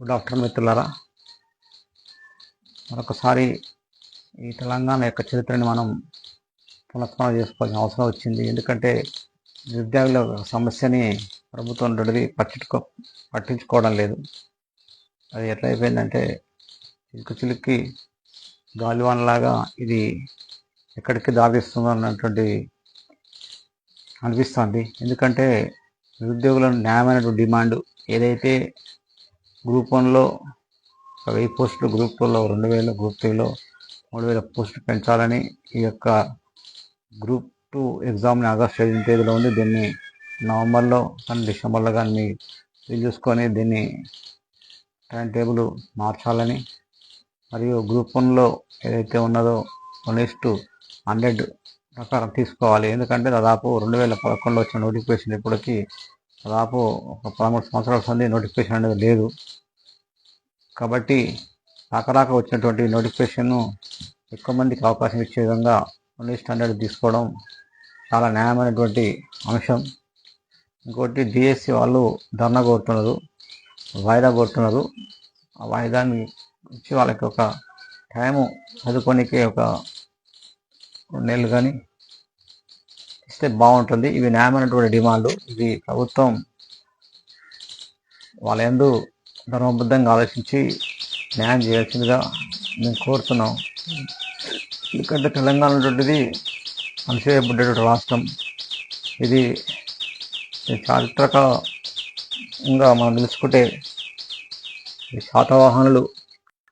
Good afternoon మిత్రులారా మరొకసారి ఈ తెలంగాణ యొక్క చరిత్రని మనం పునఃస్మరణ చేసుకోవాల్సిన అవసరం వచ్చింది. ఎందుకంటే నిరుద్యోగుల సమస్యని ప్రభుత్వం రెండుది పట్టించుకో పట్టించుకోవడం లేదు. అది ఎట్లా అయిపోయిందంటే చిలుకు చిలుక్కి గాలివానలాగా ఇది ఎక్కడికి దారిస్తుందో అన్నటువంటి అనిపిస్తుంది. ఎందుకంటే నిరుద్యోగుల న్యాయమైనటువంటి డిమాండ్ ఏదైతే గ్రూప్ వన్లో ఒక వెయ్యి పోస్టులు గ్రూప్ టూలో రెండు వేలు గ్రూప్ త్రీలో మూడు వేల పోస్టులు పెంచాలని ఈ యొక్క గ్రూప్ టూ ఎగ్జామ్ని ఆగస్టు ఐదు తేదీలో ఉంది. దీన్ని నవంబర్లో కానీ డిసెంబర్లో కానీ మీ చూసుకొని దీన్ని టైం టేబుల్ మార్చాలని మరియు గ్రూప్ వన్లో ఏదైతే ఉన్నదో వన్ ఇస్ హండ్రెడ్ ప్రకారం తీసుకోవాలి. ఎందుకంటే దాదాపు రెండు వేల పదకొండులో వచ్చిన నోటిఫికేషన్ ఇప్పటికి దాదాపు ఒక పదమూడు సంవత్సరాల సంది నోటిఫికేషన్ అనేది లేదు. కాబట్టి రాకరాక వచ్చినటువంటి నోటిఫికేషన్ను ఎక్కువ మందికి అవకాశం ఇచ్చే విధంగా వన్ స్టాండర్డ్ తీసుకోవడం చాలా న్యాయమైనటువంటి అంశం. ఇంకోటి డిఎస్సి వాళ్ళు ధర్నా కోరుతున్నారు వాయిదా కోరుతున్నారు. ఆ వాయిదాన్ని ఇచ్చి వాళ్ళకి ఒక టైము చదువుకోనికే ఒక రెండు నెలలు కానీ ఇస్తే బాగుంటుంది. ఇవి న్యాయమైనటువంటి డిమాండ్లు ఇది ప్రభుత్వం వాళ్ళ ఎందు ధర్మబద్ధంగా ఆలోచించి న్యాయం చేయాల్సిందిగా మేము కోరుతున్నాం. ఎందుకంటే తెలంగాణ అనేటువంటిది అణచివేయబడ్డటువంటి రాష్ట్రం. ఇది చారిత్రకంగా మనం తెలుసుకుంటే ఈ శాతవాహనులు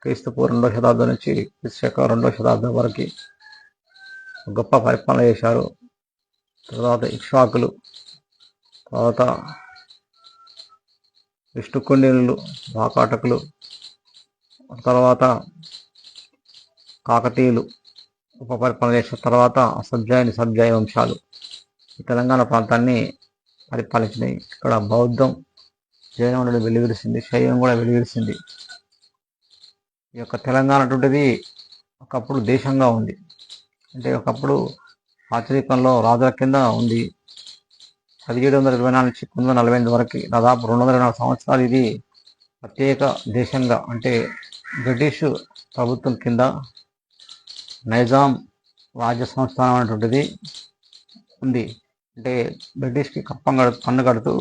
క్రీస్తు రెండో రెండవ శతాబ్దం నుంచి క్రీస్తు యొక్క రెండవ శతాబ్దం వరకు గొప్ప పరిపాలన చేశారు. తర్వాత ఇక్షాకులు తర్వాత విష్ణుకుండినులు వాకాటకులు తర్వాత కాకతీయులు ఉప పరిపాలన చేసిన తర్వాత సబ్జాయిని సబ్జాయి వంశాలు. ఈ తెలంగాణ ప్రాంతాన్ని పరిపాలించినాయి ఇక్కడ బౌద్ధం జైనం అనేది వెలువరిసింది శైవం కూడా వెలువరిసింది. ఈ యొక్క తెలంగాణ అటువంటిది ఒకప్పుడు దేశంగా ఉంది. అంటే ఒకప్పుడు ఆచరికంలో రాజుల కింద ఉంది. పదిహేడు వందల ఇరవై నాలుగు నుంచి పంతొమ్మిది వందల నలభై ఎనిమిది వరకు దాదాపు రెండు వందల నాలుగు సంవత్సరాలు ఇది ప్రత్యేక దేశంగా అంటే బ్రిటిష్ ప్రభుత్వం కింద నైజాం రాజ్య సంస్థానం అనేటువంటిది ఉంది. అంటే బ్రిటిష్కి కప్పం కడు పన్ను కడుతూ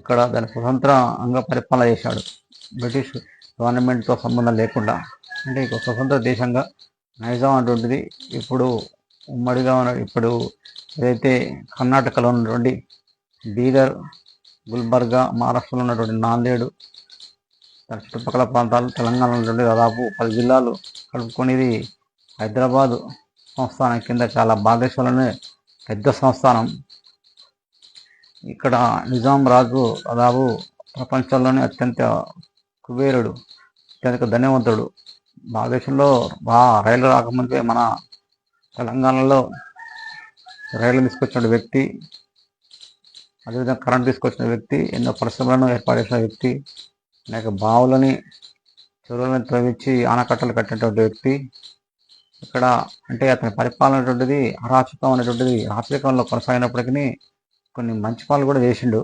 ఇక్కడ దాని స్వతంత్రంగా పరిపాలన చేశాడు. బ్రిటిష్ గవర్నమెంట్తో సంబంధం లేకుండా అంటే ఇక స్వతంత్ర దేశంగా నైజాం అటువంటిది ఇప్పుడు ఉమ్మడిగా ఉన్న ఇప్పుడు ఏదైతే కర్ణాటకలో ఉన్నటువంటి బీదర్ గుల్బర్గా మహారాష్ట్రలో ఉన్నటువంటి నాందేడు దాని చుట్టుపక్కల ప్రాంతాలు తెలంగాణలో ఉన్నటువంటి దాదాపు పది జిల్లాలు కలుపుకునేది హైదరాబాదు సంస్థానం కింద చాలా భారతదేశంలోనే పెద్ద సంస్థానం. ఇక్కడ నిజాం రాజు దాదాపు ప్రపంచంలోనే అత్యంత కుబేరుడు అత్యంత ధన్యవంతుడు. భారతదేశంలో బా రైలు రాకముందే మన తెలంగాణలో రైలు తీసుకొచ్చిన వ్యక్తి అదేవిధంగా కరెంట్ తీసుకొచ్చిన వ్యక్తి ఎన్నో పరిశ్రమలను ఏర్పాటు చేసిన వ్యక్తి అనేక బావులని చెరువులను త్రవించి ఆనకట్టలు కట్టినటువంటి వ్యక్తి. ఇక్కడ అంటే అతని పరిపాలన అనేటువంటిది అరాచకం అనేటువంటిది రాచరికంలో కొనసాగినప్పటికీ కొన్ని మంచి పనులు కూడా చేసిండు.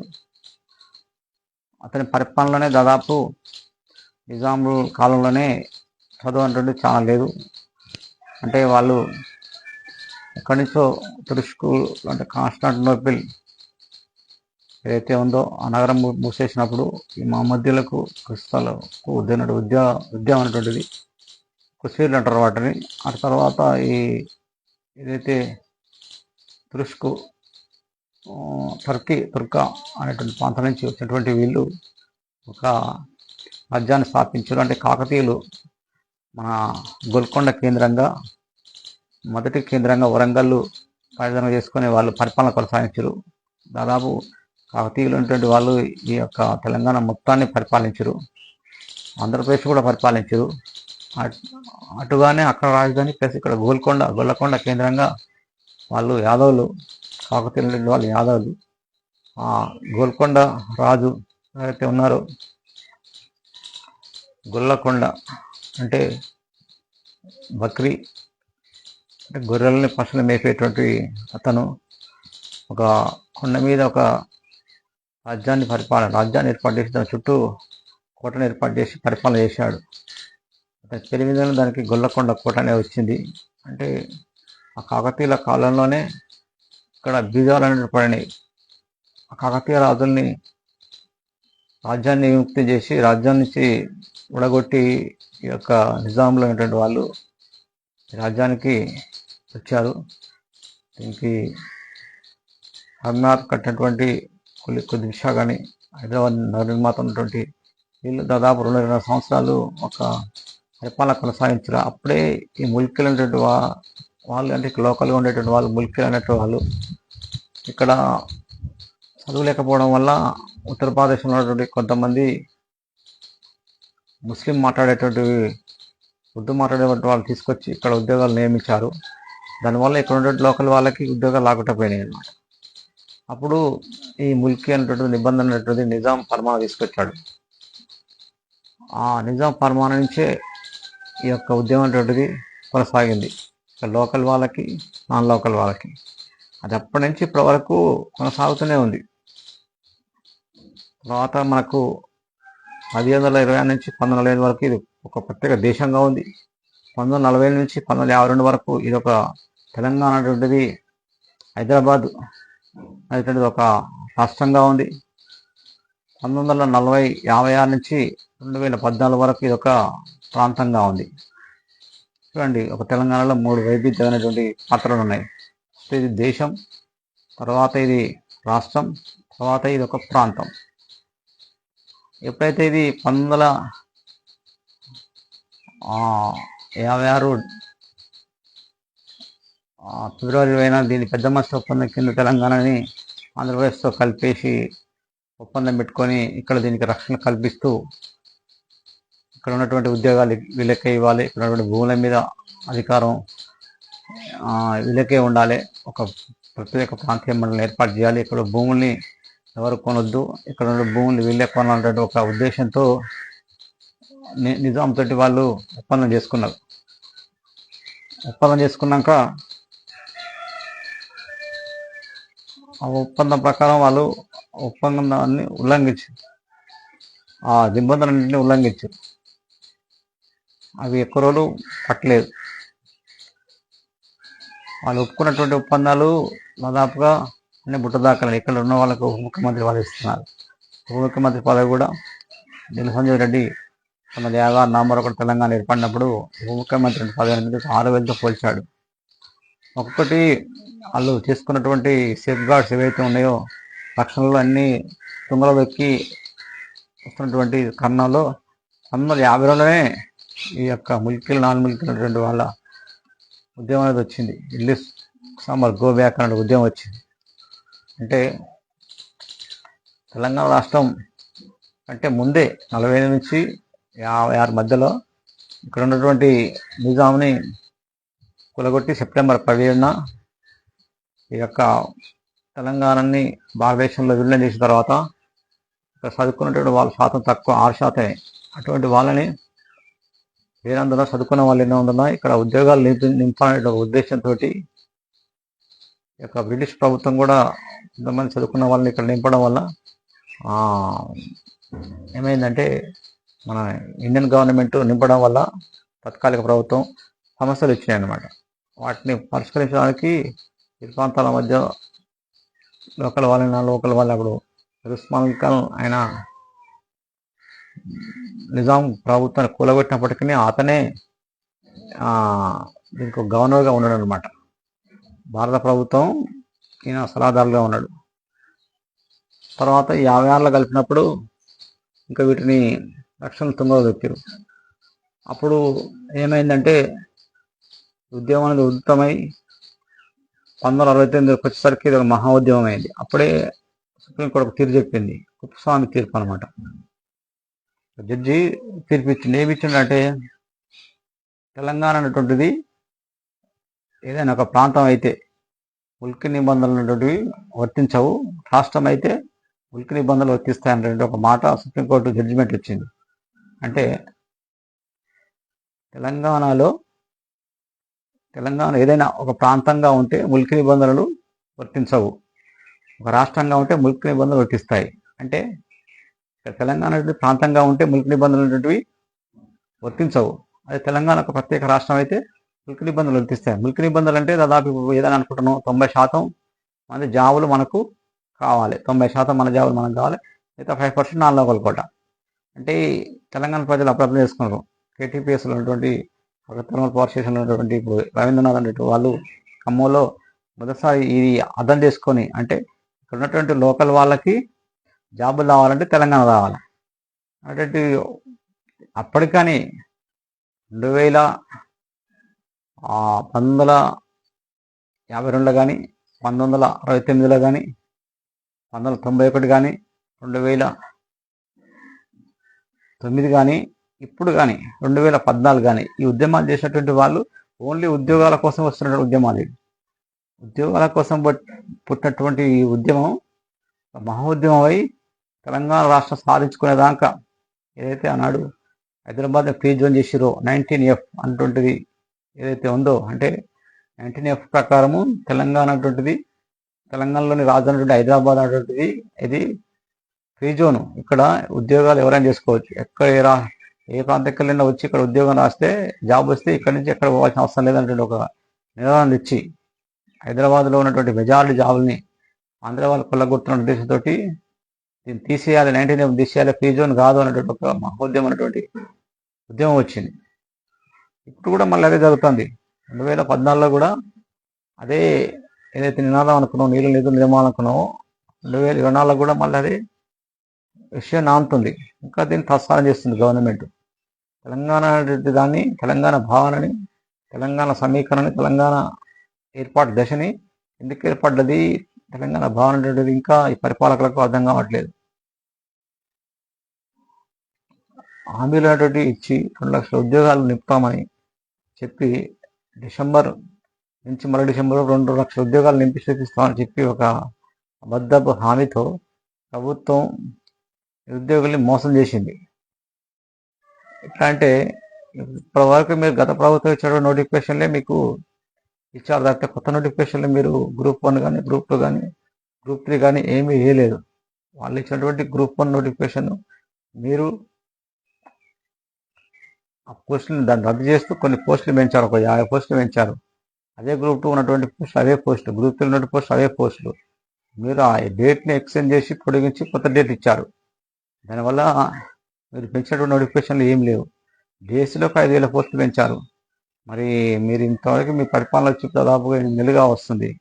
అతని పరిపాలనలోనే దాదాపు నిజాముల కాలంలోనే చదువు అనేటువంటిది చాలా లేదు. అంటే వాళ్ళు ఎక్కడి నుంచో తురుష్కు అంటే కాన్స్టాంటినోపిల్ ఏదైతే ఉందో ఆ నగరం మూసేసినప్పుడు ఈ మహమ్మద్యులకు క్రిస్తాలకు ఉద్యనడు ఉద్యా ఉద్యమం అనేటువంటిది కుసీర్లు అంటారు వాటిని. ఆ తర్వాత ఈ ఏదైతే తురుష్కు టర్కీ తుర్కా అనేటువంటి ప్రాంతం నుంచి వచ్చినటువంటి వీళ్ళు ఒక రాజ్యాన్ని స్థాపించారు. అంటే కాకతీయులు మన గోల్కొండ కేంద్రంగా మొదటి కేంద్రంగా వరంగల్ పరిధానం చేసుకుని వాళ్ళు పరిపాలన కొనసాగించరు. దాదాపు కాకతీయులు ఉన్నటువంటి వాళ్ళు ఈ యొక్క తెలంగాణ మొత్తాన్ని పరిపాలించరు. ఆంధ్రప్రదేశ్ కూడా పరిపాలించరు. అటుగానే అక్కడ రాజధాని ప్లస్ ఇక్కడ గోల్కొండ గొల్లకొండ కేంద్రంగా వాళ్ళు యాదవులు కాకతీయులు వాళ్ళు యాదవులు. ఆ గోల్కొండ రాజు ఎవరైతే ఉన్నారో గొల్లకొండ అంటే బక్రీ అంటే గొర్రెల్ని పశువులు మేపేటువంటి అతను ఒక కొండ మీద ఒక రాజ్యాన్ని పరిపాలన రాజ్యాన్ని ఏర్పాటు చేసి దాని చుట్టూ కోటను ఏర్పాటు చేసి పరిపాలన చేశాడు. అతని పేరు మీద దానికి గొల్లకొండ కోట అనేది వచ్చింది. అంటే ఆ కాకతీయుల కాలంలోనే ఇక్కడ బీజాలు అనేవి పడినాయి. ఆ కాకతీయ రాజుల్ని రాజ్యాన్ని విముక్తి చేసి రాజ్యం నుంచి ఉడగొట్టి ఈ యొక్క నిజాంలో ఉన్నటువంటి వాళ్ళు రాజ్యానికి వచ్చారు దీనికి హర్నాథ్ కట్టినటువంటి కొద్ది కొద్ది విషా కానీ హైదరాబాద్ నగర నిర్మాత ఉన్నటువంటి వీళ్ళు దాదాపు రెండు రెండు సంవత్సరాలు ఒక పరిపాలన కొనసాగించారు. అప్పుడే ఈ ముల్కీలు అనేటువంటి వా వాళ్ళు అంటే లోకల్గా ఉండేటువంటి వాళ్ళు ముల్కీలు అనేటువంటి వాళ్ళు ఇక్కడ చదువు లేకపోవడం వల్ల ఉత్తరప్రదేశ్లో ఉన్నటువంటి కొంతమంది ముస్లిం మాట్లాడేటువంటి ఉర్దూ మాట్లాడేటువంటి వాళ్ళు తీసుకొచ్చి ఇక్కడ ఉద్యోగాలు నియమించారు. దానివల్ల ఇక్కడ ఉండే లోకల్ వాళ్ళకి ఉద్యోగాలు లాగకుండా పోయినాయి అన్నమాట. అప్పుడు ఈ ముల్కీ అనేటువంటి నిబంధన అనేటువంటి నిజాం ఫర్మానా తీసుకొచ్చాడు. ఆ నిజాం ఫర్మానా నుంచే ఈ యొక్క ఉద్యమం అనేటువంటిది కొనసాగింది. లోకల్ వాళ్ళకి నాన్ లోకల్ వాళ్ళకి. అది అప్పటి నుంచి ఇప్పటి వరకు కొనసాగుతూనే ఉంది. తర్వాత మనకు పదిహేను వందల ఇరవై నుంచి పంతొమ్మిది వందల ఐదు వరకు ఇది ఒక ప్రత్యేక దేశంగా ఉంది. పంతొమ్మిది నలభై నుంచి పంతొమ్మిది యాభై రెండు వరకు ఇది ఒక తెలంగాణ అనేటువంటిది హైదరాబాద్ అనేటువంటిది ఒక రాష్ట్రంగా ఉంది. పంతొమ్మిది వందల నలభై యాభై ఆరు నుంచి రెండు వేల పద్నాలుగు వరకు ఇది ఒక ప్రాంతంగా ఉంది. చూడండి ఒక తెలంగాణలో మూడు వైవిధ్యమైనటువంటి పాత్రలు ఉన్నాయి. ఇది దేశం తర్వాత ఇది రాష్ట్రం తర్వాత ఇది ఒక ప్రాంతం. ఎప్పుడైతే ఇది పంతొమ్మిది వందల యాభై ఆరు. ఫిబ్రవరి ఇరవైన దీని పెద్ద మస్తు ఒప్పందం కింద తెలంగాణని ఆంధ్రప్రదేశ్తో కలిపేసి ఒప్పందం పెట్టుకొని ఇక్కడ దీనికి రక్షణ కల్పిస్తూ ఇక్కడ ఉన్నటువంటి ఉద్యోగాలు వీళ్ళకే ఇవ్వాలి. ఇక్కడ ఉన్నటువంటి భూముల మీద అధికారం ఆ, వీళ్ళకే ఉండాలి. ఒక ప్రత్యేక ప్రాంతీయ మండలం ఏర్పాటు చేయాలి. ఇక్కడ భూముల్ని ఎవరు కొనొద్దు. ఇక్కడ ఉన్న భూములు వీళ్ళే కొనాలంటే ఒక ఉద్దేశంతో ని- నిజాం తోటి వాళ్ళు ఒప్పందం చేసుకున్నారు. ఒప్పందం చేసుకున్నాక ఆ ఒప్పందం ప్రకారం వాళ్ళు ఒప్పందాన్ని ఉల్లంఘించారు. ఆ నిబంధనలన్నింటినీ ఉల్లంఘించారు. అవి ఎక్కువ రోజులు పట్టలేదు. వాళ్ళు ఒప్పుకున్నటువంటి ఒప్పందాలు దాదాపుగా అన్ని బుట్టదాఖలు ఇక్కడ ఉన్న వాళ్ళకు ఉప ముఖ్యమంత్రి పదవి ఇస్తున్నారు. ఉప ముఖ్యమంత్రి పదవి కూడా దిల్ సంజయ్ రెడ్డి తన యాగా నవంబర్ ఒకటి తెలంగాణ ఏర్పడినప్పుడు ఉప ముఖ్యమంత్రి పదహేను ఆరు వేలతో పోల్చాడు. ఒక్కొక్కటి వాళ్ళు చేసుకున్నటువంటి సేఫ్ గార్డ్స్ ఏవైతే ఉన్నాయో రక్షణలో అన్ని తుంగలో దొక్కి వస్తున్నటువంటి కర్ణంలో అందరు యాభై రోజులనే ఈ యొక్క ముల్కీలు నాన్ ముల్కీలు ఉన్నటువంటి వాళ్ళ ఉద్యమం అనేది వచ్చింది. ఇల్లీస్ సాంబార్ గో బ్యాక్ అనే ఉద్యమం వచ్చింది. అంటే తెలంగాణ రాష్ట్రం అంటే ముందే నలభై నుంచి యాభై ఆరు మధ్యలో. ఇక్కడ ఉన్నటువంటి నిజాంని కులగొట్టి సెప్టెంబర్ పదిహేడున ఈ యొక్క తెలంగాణని భారతదేశంలో విలీనం చేసిన తర్వాత ఇక్కడ చదువుకున్నటువంటి వాళ్ళ శాతం తక్కువ ఆరు శాతమే. అటువంటి వాళ్ళని వేరందరూ చదువుకున్న వాళ్ళు ఎన్నో ఉందన్నా ఇక్కడ ఉద్యోగాలు నింపి నింపాలనే ఉద్దేశంతో ఈ యొక్క బ్రిటిష్ ప్రభుత్వం కూడా కొంతమంది చదువుకున్న వాళ్ళని ఇక్కడ నింపడం వల్ల ఏమైందంటే మన ఇండియన్ గవర్నమెంట్ నింపడం వల్ల తత్కాలిక ప్రభుత్వం సమస్యలు ఇచ్చినాయి అన్నమాట వాటిని పరిష్కరించడానికి ఇరు ప్రాంతాల మధ్య లోకల్ వాళ్ళైనా లోకల్ వాళ్ళు అప్పుడు రుస్మాల్కల్ ఖాన్ ఆయన నిజాం ప్రభుత్వాన్ని కూలగొట్టినప్పటికీ అతనే దీనికి ఒక గవర్నర్గా ఉన్నాడు అనమాట భారత ప్రభుత్వం ఈయన సలహాదారుగా ఉన్నాడు. తర్వాత యాభై ఆరులో కలిపినప్పుడు ఇంకా వీటిని రక్షణ తుంగలో దొక్కారు అప్పుడు ఏమైందంటే ఉద్యమం అనేది ఉద్యమై పంతొమ్మిది వందల అరవై తొమ్మిది వచ్చేసరికి ఇది ఒక మహా ఉద్యమం అయింది అప్పుడే సుప్రీంకోర్టు ఒక తీర్పు చెప్పింది. కుప్పస్వామి తీర్పు అనమాట జడ్జి తీర్పు ఇచ్చింది. ఏమి ఇచ్చిండంటే తెలంగాణ అనేటువంటిది ఏదైనా ఒక ప్రాంతం అయితే ఉల్కి నిబంధనలు అనేటువంటివి వర్తించవు. రాష్ట్రం అయితే ఉల్కి నిబంధనలు వర్తిస్తాయనేటువంటి ఒక మాట సుప్రీంకోర్టు జడ్జిమెంట్ ఇచ్చింది. అంటే తెలంగాణలో తెలంగాణ ఏదైనా ఒక ప్రాంతంగా ఉంటే ముల్కి నిబంధనలు వర్తించవు. ఒక రాష్ట్రంగా ఉంటే ముల్కి నిబంధనలు వర్తిస్తాయి. అంటే తెలంగాణ ప్రాంతంగా ఉంటే ముల్క్ నిబంధనలు అనేటువంటివి వర్తించవు. అదే తెలంగాణ ఒక ప్రత్యేక రాష్ట్రం అయితే ముల్క్ నిబంధనలు వర్తిస్తాయి. ముల్క్ నిబంధనలు అంటే దాదాపు ఏదైనా అనుకుంటున్నాం తొంభై శాతం మన జాబులు మనకు కావాలి. తొంభై శాతం మన జాబులు మనకు కావాలి. మిగతా ఫైవ్ పర్సెంట్ నాలుగు కోట అంటే తెలంగాణ ప్రజలు అప్లై చేసుకున్నారు కేటీపీఎస్లో ఉన్నటువంటి ఒక థర్మల్ పవర్ స్టేషన్లో ఉన్నటువంటి ఇప్పుడు రవీంద్రనాథ్ అనేటువంటి వాళ్ళు ఖమ్మంలో మొదటిసారి ఇది అర్థం చేసుకొని అంటే ఇక్కడ ఉన్నటువంటి లోకల్ వాళ్ళకి జాబులు రావాలంటే తెలంగాణ రావాలి. అటువంటి అప్పటికని రెండు వేల పంతొమ్మిది వందల యాభై రెండులో కానీ పంతొమ్మిది వందల అరవై తొమ్మిదిలో కానీ పంతొమ్మిది వందల తొంభై ఒకటి కానీ రెండు వేల తొమ్మిది కానీ ఇప్పుడు కానీ రెండు వేల పద్నాలుగు కానీ ఈ ఉద్యమాలు చేసినటువంటి వాళ్ళు ఓన్లీ ఉద్యోగాల కోసం వస్తున్న ఉద్యమాలు ఉద్యోగాల కోసం పుట్టినటువంటి ఈ ఉద్యమం మహోద్యమం అయి తెలంగాణ రాష్ట్రం సాధించుకునేదాకా ఏదైతే అన్నాడు హైదరాబాద్ ఫ్రీ జోన్ చేసిరో నైన్టీన్ ఎఫ్ అన్నటువంటిది ఏదైతే ఉందో అంటే నైన్టీన్ ఎఫ్ ప్రకారము తెలంగాణ అటువంటిది తెలంగాణలోని రాజధాని అటువంటి హైదరాబాద్ అటువంటిది ఇది ఫ్రీ జోన్ ఇక్కడ ఉద్యోగాలు ఎవరైనా చేసుకోవచ్చు. ఎక్కడ ఏ రా ఏ ప్రాంత ఎక్కడైనా వచ్చి ఇక్కడ ఉద్యోగం రాస్తే జాబ్ వస్తే ఇక్కడ నుంచి ఎక్కడ పోవాల్సిన అవసరం లేదంటే ఒక నిర్ణయం ఇచ్చి హైదరాబాద్లో ఉన్నటువంటి మెజారిటీ జాబుల్ని ఆంధ్ర వాళ్ళు కొల్లగొడుతున్న ఉద్దేశంతో దీన్ని తీసేయాలి నైన్టీన్ ఎఫ్ తీసేయాలి ఫ్రీ జోన్ కాదు అన్నటువంటి ఒక మహోద్యమం అనేటువంటి ఉద్యమం వచ్చింది. ఇప్పుడు కూడా మళ్ళీ అదే జరుగుతుంది. రెండు వేల పద్నాలుగులో కూడా అదే ఏదైతే నినాదం అనుకున్నామో నీళ్ళు నిధులు నిర్మాణం అనుకున్నామో రెండు వేల ఇరవై నాలుగులో కూడా మళ్ళీ అదే విషయం నానుతుంది. ఇంకా దీన్ని తత్సారం చేస్తుంది గవర్నమెంట్. తెలంగాణ దాన్ని తెలంగాణ భావనని తెలంగాణ సమీకరణని తెలంగాణ ఏర్పాటు దశని ఎందుకు ఏర్పడ్డది? తెలంగాణ భావన ఇంకా ఈ పరిపాలకులకు అర్థం కావట్లేదు. హామీలు అనేటువంటి ఇచ్చి రెండు లక్షల ఉద్యోగాలు నింపుతామని చెప్పి డిసెంబర్ నుంచి మరో డిసెంబర్ రెండు లక్షల ఉద్యోగాలు నింపి చూపిస్తామని చెప్పి ఒక అబద్ధపు హామీతో ప్రభుత్వం నిరుద్యోగుల్ని మోసం చేసింది. ఎట్లా అంటే ఇప్పటి వరకు మీరు గత ప్రభుత్వం ఇచ్చిన నోటిఫికేషన్లే మీకు ఇచ్చారు తప్పితే కొత్త నోటిఫికేషన్లు మీరు గ్రూప్ వన్ కానీ గ్రూప్ టూ కానీ గ్రూప్ త్రీ కానీ ఏమీ వేయలేదు. వాళ్ళు ఇచ్చినటువంటి గ్రూప్ వన్ నోటిఫికేషన్ మీరు ఆ పోస్టులను దాన్ని రద్దు చేస్తూ కొన్ని పోస్టులు పెంచారు. ఒక యాభై పోస్టులు పెంచారు. అదే గ్రూప్ టూ ఉన్నటువంటి పోస్టులు అవే పోస్టులు. గ్రూప్ త్రీ ఉన్నటువంటి పోస్టులు అవే పోస్టులు. మీరు ఆ డేట్ని ఎక్స్టెండ్ చేసి పొడిగించి కొత్త డేట్ ఇచ్చారు. దానివల్ల మీరు పెంచినటువంటి నోటిఫికేషన్లు ఏం లేవు. డిఎస్సీలో ఒక ఐదు వేల పోస్టులు పెంచారు. మరి మీరు ఇంతవరకు మీ పరిపాలన వచ్చి దాదాపుగా ఎనిమిది నెలలుగా వస్తుంది.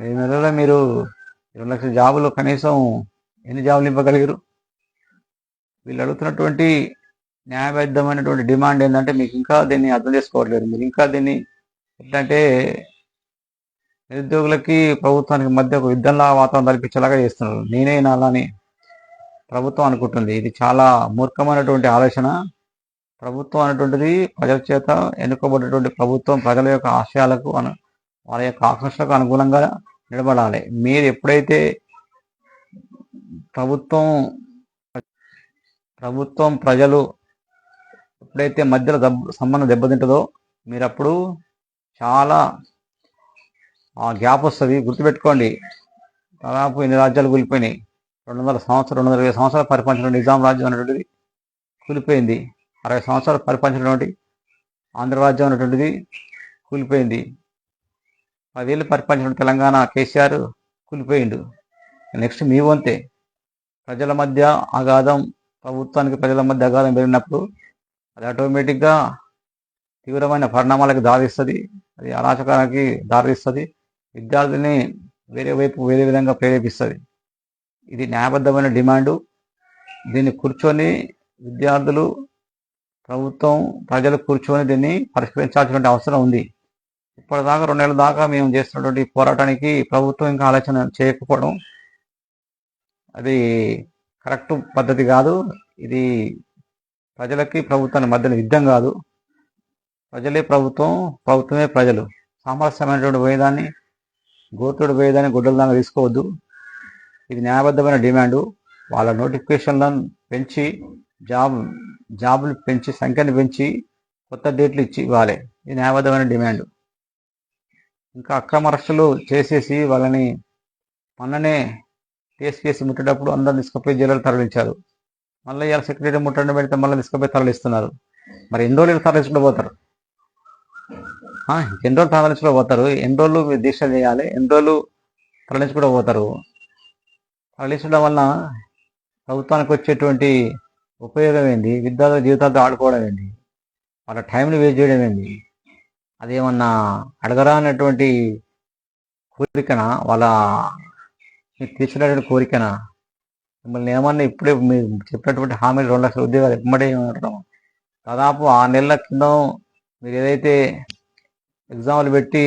ఐదు నెలల్లో మీరు ఇరవై లక్షల జాబులు కనీసం ఎన్ని జాబులు ఇవ్వగలిగారు? వీళ్ళు అడుగుతున్నటువంటి న్యాయబద్ధమైనటువంటి డిమాండ్ ఏంటంటే మీకు ఇంకా దీన్ని అర్థం చేసుకోవట్లేదు. మీరు ఇంకా దీన్ని ఎట్లంటే నిరుద్యోగులకి ప్రభుత్వానికి మధ్య ఒక యుద్ధంలా వాతావరణం కల్పించేలాగా చేస్తున్నారు. నేనే నాలని ప్రభుత్వం అనుకుంటుంది. ఇది చాలా మూర్ఖమైనటువంటి ఆలోచన. ప్రభుత్వం అనేటువంటిది ప్రజల చేత ఎన్నుకోబడినటువంటి ప్రభుత్వం ప్రజల యొక్క ఆశయాలకు అను వాళ్ళ యొక్క ఆకర్షణకు అనుగుణంగా నిలబడాలి. మీరు ఎప్పుడైతే ప్రభుత్వం ప్రభుత్వం ప్రజలు ఎప్పుడైతే మధ్యలో దెబ్బ సంబంధం దెబ్బతింటుందో మీరు అప్పుడు చాలా ఆ గ్యాప్ వస్తుంది. గుర్తుపెట్టుకోండి. దాదాపు ఎన్ని రాజ్యాలు కూలిపోయినాయి. రెండు వందల సంవత్సరం రెండు వందల ఇరవై సంవత్సరాలు పరిపాలించిన నిజాం రాజ్యం అనేటువంటిది కూలిపోయింది. అరవై సంవత్సరాలు పరిపాలించినటువంటి ఆంధ్ర రాజ్యం అనేటువంటిది కూలిపోయింది. పదేళ్ళు పరిపాలించిన తెలంగాణ కేసీఆర్ కూలిపోయిండు. నెక్స్ట్ మీ వంతే. ప్రజల మధ్య అగాధం ప్రభుత్వానికి ప్రజల మధ్య అగాధం పెరిగినప్పుడు అది ఆటోమేటిక్గా తీవ్రమైన పరిణామాలకు దారిస్తుంది అది అరాచకానికి దారిస్తుంది విద్యార్థుల్ని వేరే వైపు వేరే విధంగా ప్రేరేపిస్తుంది. ఇది న్యాయబద్ధమైన డిమాండు. దీన్ని కూర్చొని విద్యార్థులు ప్రభుత్వం ప్రజలు కూర్చొని దీన్ని పరిష్కరించాల్సిన అవసరం ఉంది. ఇప్పటిదాకా రెండు దాకా మేము చేస్తున్నటువంటి పోరాటానికి ప్రభుత్వం ఇంకా ఆలోచన చేయకపోవడం అది కరెక్ట్ పద్ధతి కాదు. ఇది ప్రజలకి ప్రభుత్వానికి మధ్యన యుద్ధం కాదు. ప్రజలే ప్రభుత్వం ప్రభుత్వమే ప్రజలు. సామరస్యమైనటువంటి వేదాన్ని గోతుడు వేదాన్ని గుడ్డల దాకా తీసుకోవద్దు. ఇది న్యాయబద్ధమైన డిమాండు. వాళ్ళ నోటిఫికేషన్లను పెంచి జాబ్ జాబులు పెంచి సంఖ్యను పెంచి కొత్త డేట్లు ఇచ్చి ఇవ్వాలి. ఇది న్యాయబద్ధమైన డిమాండ్. ఇంకా అక్రమ అరెస్టులు చేసేసి వాళ్ళని మొన్ననే కేసు కేసు ముట్టేటప్పుడు అందరిని తీసుకుపోయి జైలు తరలించారు. మళ్ళీ ఇవాళ సెక్రటరీ ముట్టండి పెడితే మళ్ళీ తీసుకుపోయి తరలిస్తున్నారు. మరి ఎన్ని రోజులు తరలించడం పోతారు? ఎన్ని రోజులు తరలించడం పోతారు? ఎన్ని రోజులు దీక్ష చేయాలి? ఎన్ని రోజులు తరలించుకుంటూ పోతారు? తరలించడం వలన ప్రభుత్వానికి వచ్చేటువంటి ఉపయోగం ఏంది? విద్యార్థుల జీవితాలతో ఆడుకోవడం ఏంది? వాళ్ళ టైంని వేస్ట్ చేయడం ఏంది? అదేమన్నా అడగరా అనేటువంటి కోరికన? వాళ్ళ మీకు తీర్చినటువంటి కోరికన? మిమ్మల్ని ఏమన్నా ఇప్పుడే మీరు చెప్పినటువంటి హామీలు రెండు లక్షల ఉద్యోగాలు ఇమ్మడే ఏమంటాం దాదాపు ఆరు నెలల కింద మీరు ఏదైతే ఎగ్జామ్లు పెట్టి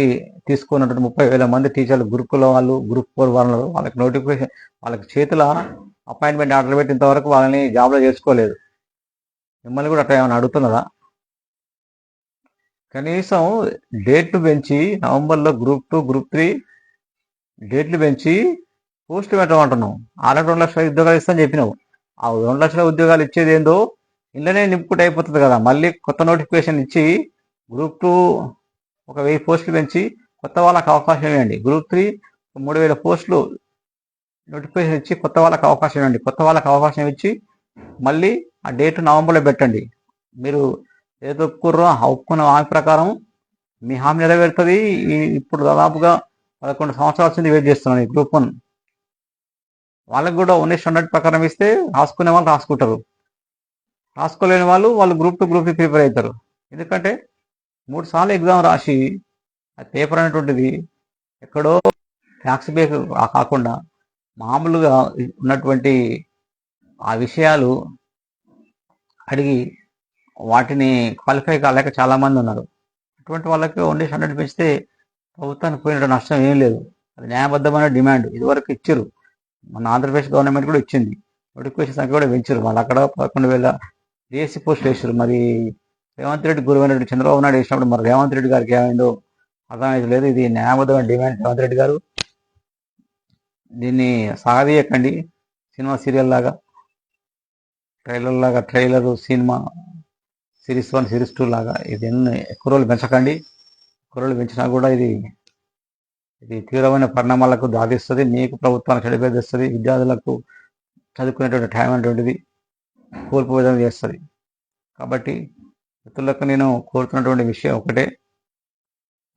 తీసుకున్నటువంటి ముప్పై వేల మంది టీచర్లు గురుకుల వాళ్ళు గ్రూప్ ఫోర్ వాళ్ళు వాళ్ళకి నోటిఫికేషన్ వాళ్ళకి చేతుల అపాయింట్మెంట్ ఆర్డర్ పెట్టినంత వరకు వాళ్ళని జాబ్లో చేసుకోలేదు. మిమ్మల్ని కూడా అట్లా ఏమైనా అడుగుతున్నదా కనీసం డేట్లు పెంచి నవంబర్లో గ్రూప్ టూ గ్రూప్ త్రీ డేట్లు పెంచి పోస్టులు పెట్టమంటున్నాం ఆల్రెడీ రెండు లక్షల ఉద్యోగాలు ఇస్తామని చెప్పినావు. ఆ రెండు లక్షల ఉద్యోగాలు ఇచ్చేది ఏందో ఇళ్ళనే నింపుకుంటే అయిపోతుంది కదా. మళ్ళీ కొత్త నోటిఫికేషన్ ఇచ్చి గ్రూప్ టూ ఒక వెయ్యి పోస్టులు పెంచి కొత్త వాళ్ళకి అవకాశం ఇవ్వండి. గ్రూప్ త్రీ మూడు వేల పోస్టులు నోటిఫికేషన్ ఇచ్చి కొత్త వాళ్ళకి అవకాశం ఇవ్వండి. కొత్త వాళ్ళకి అవకాశం ఇచ్చి మళ్ళీ ఆ డేట్ నవంబర్లో పెట్టండి. మీరు ఏదో ఒప్పుకుర్రో ఒప్పుకున్న హామీ ప్రకారం మీ హామీ నెరవేరుతుంది. ఇప్పుడు దాదాపుగా పదకొండు సంవత్సరాల నుంచి వెయిట్ చేస్తున్నాను ఈ గ్రూప్ వన్. వాళ్ళకి కూడా ఉన్న స్టాండర్డ్ ప్రకారం ఇస్తే రాసుకునే వాళ్ళు రాసుకుంటారు. రాసుకోలేని వాళ్ళు వాళ్ళు గ్రూప్ టు గ్రూప్ ప్రిపేర్ అవుతారు. ఎందుకంటే మూడు సార్లు ఎగ్జామ్ రాసి ఆ పేపర్ అనేటువంటిది ఎక్కడో ట్యాక్స్ బేక్ కాకుండా మామూలుగా ఉన్నటువంటి ఆ విషయాలు అడిగి వాటిని క్వాలిఫై కాలేక చాలామంది ఉన్నారు. అటువంటి వాళ్ళకి ఓన్లీ హండ్రెడ్ పెంచితే ప్రభుత్వానికి పోయిన నష్టం ఏం లేదు. అది న్యాయబద్ధమైన డిమాండ్. ఇదివరకు ఇచ్చారు. మన ఆంధ్రప్రదేశ్ గవర్నమెంట్ కూడా ఇచ్చింది. నోటిఫికేషన్ సంఖ్య కూడా పెంచారు. వాళ్ళు అక్కడ పదకొండు వేల డిఎస్సి పోస్ట్ వేసారు. మరి రేవంత్ రెడ్డి గురువైన రెడ్డి చంద్రబాబు నాయుడు వేసినప్పుడు మరి రేవంత్ రెడ్డి గారికి ఏమైందో అర్థమైతే లేదు. ఇది న్యాయబద్ధమైన డిమాండ్ రేవంత్ రెడ్డి గారు. దీన్ని సాగదీయకండి. సినిమా సీరియల్ లాగా ట్రైలర్ లాగా trailer cinema series one series two లాగా ఇది ఎన్ని ఎక్కువ రోజులు పెంచకండి. ఎక్కువ రోజులు పెంచినా కూడా ఇది ఇది తీవ్రమైన పరిణామాలకు దారిస్తుంది మీకు ప్రభుత్వానికి చెడిపేది తెస్తుంది. విద్యార్థులకు చదువుకునేటువంటి టైం అనేటువంటిది కోల్పోయేదని చేస్తుంది. కాబట్టి మిత్రులకు నేను కోరుతున్నటువంటి విషయం ఒకటే.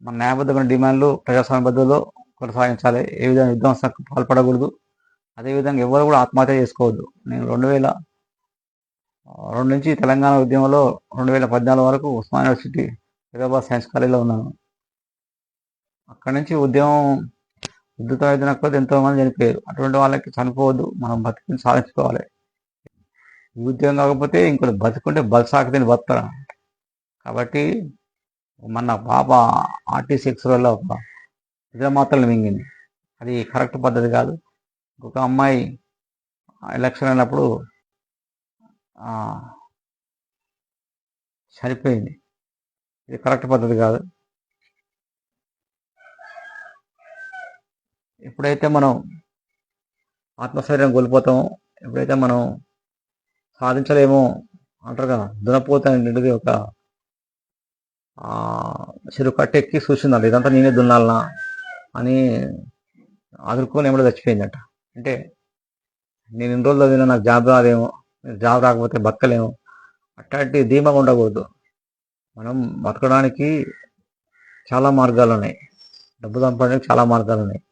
మన న్యాయబద్ధమైన డిమాండ్లు ప్రజాస్వామ్య పద్ధతిలో కొనసాగించాలి. ఏ విధంగా విధ్వంసానికి పాల్పడకూడదు. అదేవిధంగా ఎవరు కూడా ఆత్మహత్య చేసుకోవద్దు. నేను రెండు వేల రెండు నుంచి తెలంగాణ ఉద్యమంలో రెండు వేల పద్నాలుగు వరకు ఉస్మాన్ యూనివర్సిటీ హైదరాబాద్ సైన్స్ కాలేజీలో ఉన్నాను. అక్కడి నుంచి ఉద్యమం ఉద్యుత వైద్యునకపోతే ఎంతో మంది చనిపోయారు. అటువంటి వాళ్ళకి చనిపోవద్దు. మనం బతికిని సాధించుకోవాలి. ఈ ఉద్యోగం కాకపోతే ఇంకోటి బతుకుంటే బలసాకి తిని బతుకుతారు? కాబట్టి మన పాప ఆర్టీసీ ఎక్స్రోలో ఒక ఇతర మాత్రలు మింగింది. అది కరెక్ట్ పద్ధతి కాదు. ఒక అమ్మాయి ఎలక్షన్ అయినప్పుడు చనిపోయింది. ఇది కరెక్ట్ పద్ధతి కాదు. ఎప్పుడైతే మనం ఆత్మస్థైర్యం కోల్పోతామో ఎప్పుడైతే మనం సాధించలేమో అంటారు కదా దునపోత అనేది ఒక చెరువు కట్టెక్కి చూసిందంట. ఇదంతా నేనే దున్నాలనా అని అదుర్కొని ఏమిటో చచ్చిపోయిందట. అంటే నేను ఇన్ని రోజులు చదివినా నాకు జాబ్ రాదేమో జాబ్ రాకపోతే బతకలేము. అట్లాంటి ధీమాగా ఉండకూడదు. మనం బతకడానికి చాలా మార్గాలు ఉన్నాయి. డబ్బు సంపాదనకి చాలా మార్గాలు ఉన్నాయి.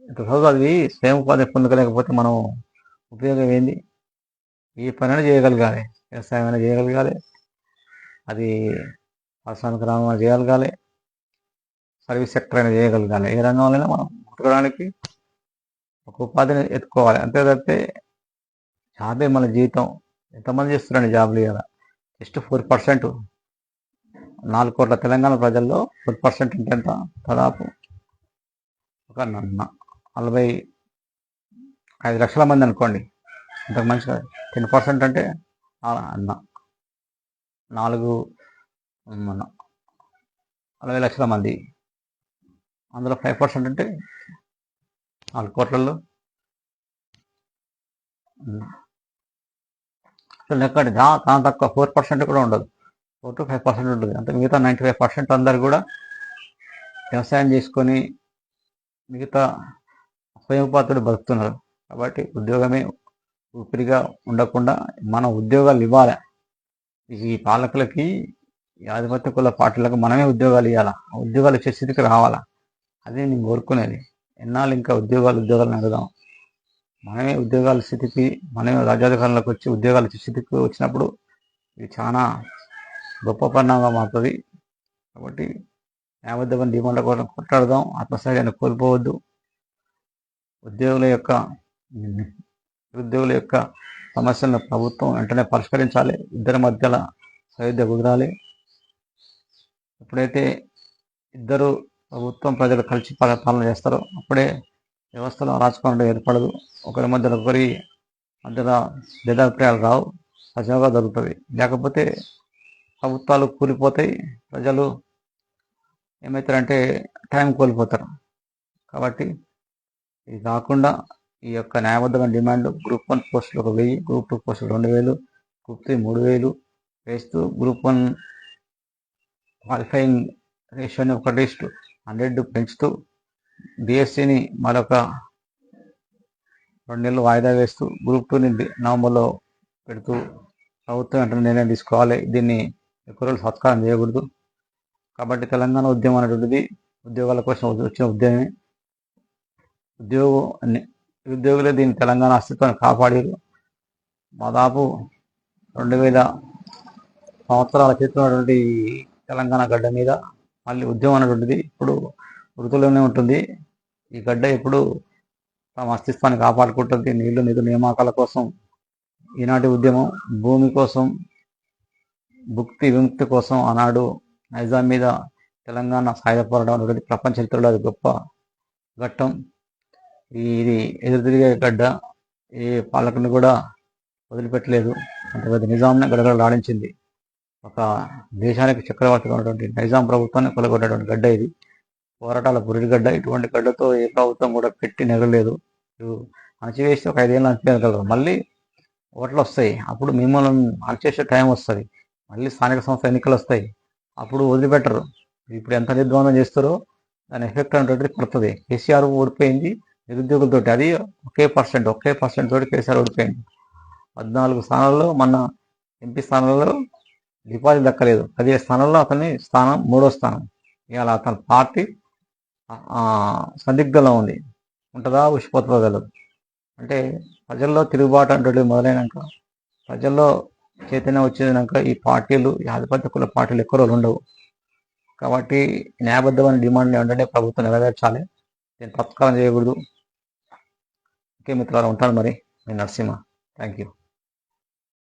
ఇంత చదువు అది స్వయం ఉపాధి పొందలేకపోతే మనం ఉపయోగం ఏంది? ఏ పనైనా చేయగలగాలి. వ్యవసాయం అయినా చేయగలగాలి. అది పారిశ్రామిక రంగం చేయగలగాలి సర్వీస్ సెక్టర్ అయినా చేయగలగాలి. ఏ రంగంలోనైనా మనం ముట్టుకోవడానికి ఒక ఉపాధిని ఎత్తుకోవాలి. అంతే తప్పితే జాబే మన జీవితం ఎంతమంది చేస్తున్నారండి జాబ్లు కదా జస్ట్ ఫోర్ పర్సెంట్. నాలుగు కోట్ల తెలంగాణ ప్రజల్లో ఫోర్ పర్సెంట్ అంటే ఎంత? దాదాపు ఒక నన్న నలభై ఐదు లక్షల మంది అనుకోండి. ఇంతకు మంచిగా టెన్ పర్సెంట్ అంటే అన్న. నాలుగు మన అరవై లక్షల మంది. అందులో ఫైవ్ పర్సెంట్ అంటే నాలుగు కోట్లలో. అసలు ఎక్కడ దాని తక్కువ ఫోర్ పర్సెంట్ కూడా ఉండదు. ఫోర్ టు ఫైవ్ పర్సెంట్ ఉంటుంది. అంటే మిగతా నైంటీ ఫైవ్ పర్సెంట్ అందరు కూడా వ్యవసాయం చేసుకొని మిగతా స్వయం ఉపాధితో బతుకుతున్నారు. కాబట్టి ఉద్యోగమే ఊపిరిగా ఉండకుండా మన ఉద్యోగాలు ఇవ్వాలి. ఈ పాలకులకి ఆధిపత్య కుల పార్టీలకు మనమే ఉద్యోగాలు ఇవ్వాలా ఆ ఉద్యోగాలు ఇచ్చే స్థితికి రావాలా? అదే నేను కోరుకునేది. ఎన్నాళ్ళు ఇంకా ఉద్యోగాలు ఉద్యోగాలు అడుగుదాం. మనమే ఉద్యోగాల స్థితికి మనమే రాజ్యాధికారంలోకి వచ్చి ఉద్యోగాల స్థితికి వచ్చినప్పుడు ఇది చాలా గొప్ప పరిణామంగా మారుతుంది కాబట్టి న్యాయబద్ధమైన డిమాండ్ల కోసం కొట్లాడదాం. ఆత్మస్థైర్యాన్ని కోల్పోవద్దు. ఉద్యోగుల యొక్క నిరుద్యోగుల యొక్క సమస్యలను ప్రభుత్వం వెంటనే పరిష్కరించాలి. ఇద్దరి మధ్యలో సయోధ్య కుదరాలి ఎప్పుడైతే ఇద్దరు ప్రభుత్వం ప్రజలు కలిసి పాలన చేస్తారో అప్పుడే వ్యవస్థలో అరాచకం ఏర్పడదు. ఒకరి మధ్యలో ఒకరి మధ్యలో భేదాభిప్రాయాలు రావు. సజావుగా జరుగుతుంది. లేకపోతే ప్రభుత్వాలు కూలిపోతాయి. ప్రజలు ఏమవుతారంటే టైం కోల్పోతారు. కాబట్టి ఇది కాకుండా ఈ యొక్క న్యాయబద్ధమైన డిమాండ్ గ్రూప్ వన్ పోస్టులు ఒక వెయ్యి గ్రూప్ టూ పోస్టులు రెండు వేలు గ్రూప్ త్రీ మూడు వేలు వేస్తూ గ్రూప్ వన్ క్వాలిఫైయింగ్ రేషియోని ఒక లిస్ట్ హండ్రెడ్ పెంచుతూ బిఎస్సిని మరొక రెండు నెలలు వాయిదా వేస్తూ గ్రూప్ టూని నవంబర్లో పెడుతూ ప్రభుత్వం వెంటనే నిర్ణయం తీసుకోవాలి. దీన్ని ఎక్కువ రోజులు సత్కారం చేయకూడదు. కాబట్టి తెలంగాణ ఉద్యమం అనేటువంటిది ఉద్యోగాల కోసం వచ్చిన ఉద్యమమే ఉద్యోగం అన్ని ఉద్యోగులే దీన్ని తెలంగాణ అస్తిత్వాన్ని కాపాడారు. దాదాపు రెండు వేల సంవత్సరాల చేతున్నటువంటి తెలంగాణ గడ్డ మీద మళ్ళీ ఉద్యమం అనేటువంటిది ఇప్పుడు వృత్తులోనే ఉంటుంది. ఈ గడ్డ ఎప్పుడు తమ అస్తిత్వాన్ని కాపాడుకుంటుంది. నీళ్ళు నిధుల నియామకాల కోసం ఈనాటి ఉద్యమం భూమి కోసం భుక్తి విముక్తి కోసం ఆనాడు నైజాం మీద తెలంగాణ సాయుధ అనేది ప్రపంచ చరిత్రలో అది గొప్ప ఘట్టం. ఇది ఎదురుతిరిగే గడ్డ ఏ పాలకుని కూడా వదిలిపెట్టలేదు. అంత పెద్ద నిజాంని గడగడలాడించింది. ఒక దేశానికి చక్రవర్తిగా ఉన్నటువంటి నైజాం ప్రభుత్వాన్ని కొలగొట్టేటువంటి గడ్డ ఇది. పోరాటాల పురిటి గడ్డ. ఇటువంటి గడ్డతో ఏ ప్రభుత్వం కూడా పెట్టి నెగలేదు అణచివేసి ఒక ఐదేళ్ళు అణచివేయగలరు మళ్ళీ ఓట్లు వస్తాయి. అప్పుడు మిమ్మల్ని అణచేసే టైం వస్తుంది. మళ్ళీ స్థానిక సంస్థ ఎన్నికలు వస్తాయి. అప్పుడు వదిలిపెట్టరు. ఇప్పుడు ఎంత నిర్ద్వందం చేస్తారో దాని ఎఫెక్ట్ అనేటువంటిది పడుతుంది. కేసీఆర్ ఓడిపోయింది నిరుద్యోగులతోటి. అది ఒకే పర్సెంట్ ఒకే పర్సెంట్ తోటి కేసీఆర్ ఓడిపోయింది. పద్నాలుగు స్థానాల్లో మన ఎంపీ స్థానాల్లో డిపాజిట్ దక్కలేదు. పదిహేడు స్థానంలో అతని స్థానం మూడో స్థానం. ఇవాళ అతని పార్టీ సందిగ్ధంలో ఉంది. ఉంటుందా? ఉషిపోతుందో అంటే ప్రజల్లో తిరుగుబాటు అంటే మొదలైనాక ప్రజల్లో చైతన్యం వచ్చేదాక ఈ పార్టీలు ఈ ఆధిపత్య కుల పార్టీలు ఎక్కువ రోజులు ఉండవు. కాబట్టి న్యాయబద్ధమైన డిమాండ్ వెంటనే ప్రభుత్వం నెరవేర్చాలి. దీన్ని తత్కాలం చేయకూడదు. ఓకే మిత్రులు ఉంటాను మరి. నేను నరసింహ. Thank you